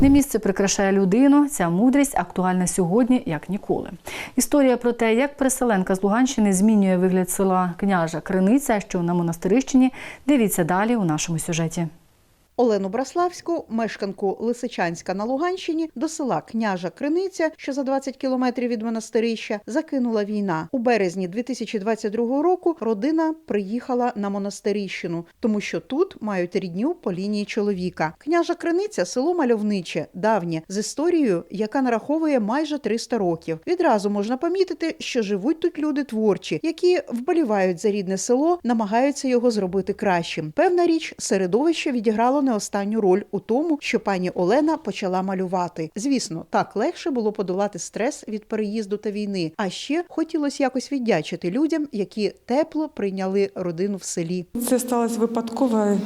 Не місце прикрашає людину. Ця мудрість актуальна сьогодні як ніколи. Історія про те, як переселенка з Луганщини змінює вигляд села княжа Криниця, що на монастирищині. Дивіться далі у нашому сюжеті. Олену Браславську, мешканку Лисичанська на Луганщині, до села Княжа Криниця, що за 20 кілометрів від монастирища, закинула війна. У березні 2022 року родина приїхала на монастирищину, тому що тут мають рідню по лінії чоловіка. Княжа Криниця село мальовниче, давнє, з історією, яка нараховує майже 300 років. Відразу можна помітити, що живуть тут люди творчі, які вболівають за рідне село, намагаються його зробити кращим. Певна річ, середовище відіграло не останню роль у тому, що пані Олена почала малювати. Звісно, так легше було подолати стрес від переїзду та війни. А ще хотілося якось віддячити людям, які тепло прийняли родину в селі. Це сталося випадково.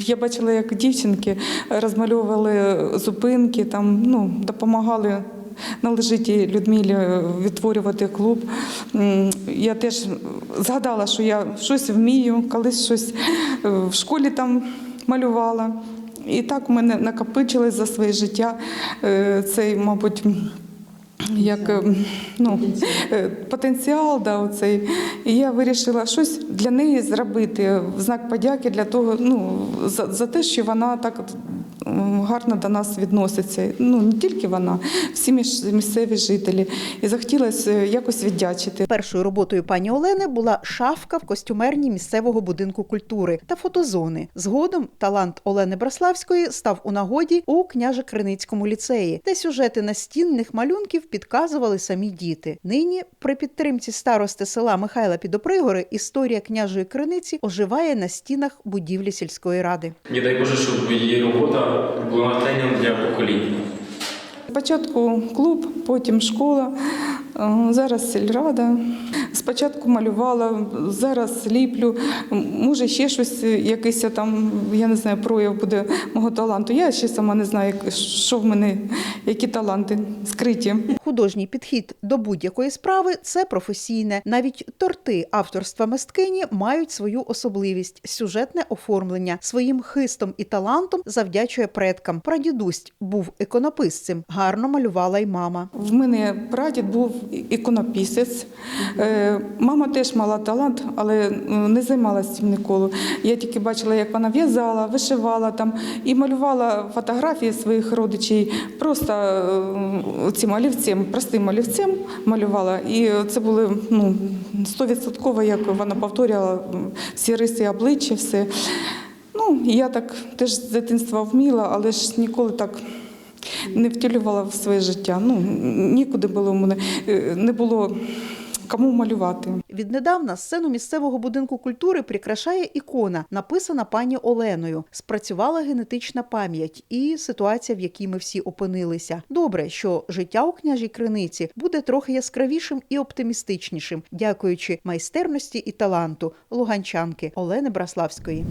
Я бачила, як дівчинки розмальовували зупинки, там ну допомагали. Належить Людмилі відтворювати клуб. Я теж згадала, що я щось вмію, колись щось е, в школі там малювала. І так у мене накопичилось за своє життя е, цей, мабуть, як е, ну, е, потенціал, да, оцей. І я вирішила щось для неї зробити в знак подяки для того, ну, за, за те, що вона так гарно до нас відноситься. Ну, не тільки вона, всі між- місцеві жителі. І захотілося е, якось віддячити. Першою роботою пані Олени була шафка в костюмерні місцевого будинку культури та фотозони. Згодом талант Олени Браславської став у нагоді у княже Криницькому ліцеї, де сюжети настінних малюнків підказували самі діти. Нині при підтримці старости села Михайла Підопригори історія княжої криниці оживає на стінах будівлі сільської ради. І дай Боже, щоб її робота натхненням для поколінь. Спочатку клуб, потім школа, е, зараз сільрада. Спочатку малювала, зараз ліплю. Може, ще щось, е, якийсь там, я не знаю, прояв буде мого таланту. Я ще сама не знаю, що в мене, які таланти скриті. Художній підхід до будь-якої справи це професійне. Навіть торти авторства мисткині мають свою особливість сюжетне оформлення. Своїм хистом і талантом завдячує предкам. Прадідусь був іконописцем, гарно малювала й мама. В мене прадід був іконописець. Мама теж мала талант, але е, не займалася цим ніколи. Я тільки бачила, як вона в'язала, вишивала там і малювала фотографії своїх родичів просто е, цим олівцем, простим олівцем малювала. І це були ну, стовідсотково, як вона повторювала всі риси обличчя, все. Ну, я так теж з дитинства вміла, але ж ніколи так не втілювала в своє життя. Ну, нікуди було в мене, е, не було кому малювати. Віднедавна сцену місцевого будинку культури прикрашає ікона, написана пані Оленою. Спрацювала генетична пам'ять і ситуація, в якій ми всі опинилися. Добре, що життя у княжій криниці буде трохи яскравішим і оптимістичнішим, дякуючи майстерності і таланту луганчанки Олени Браславської.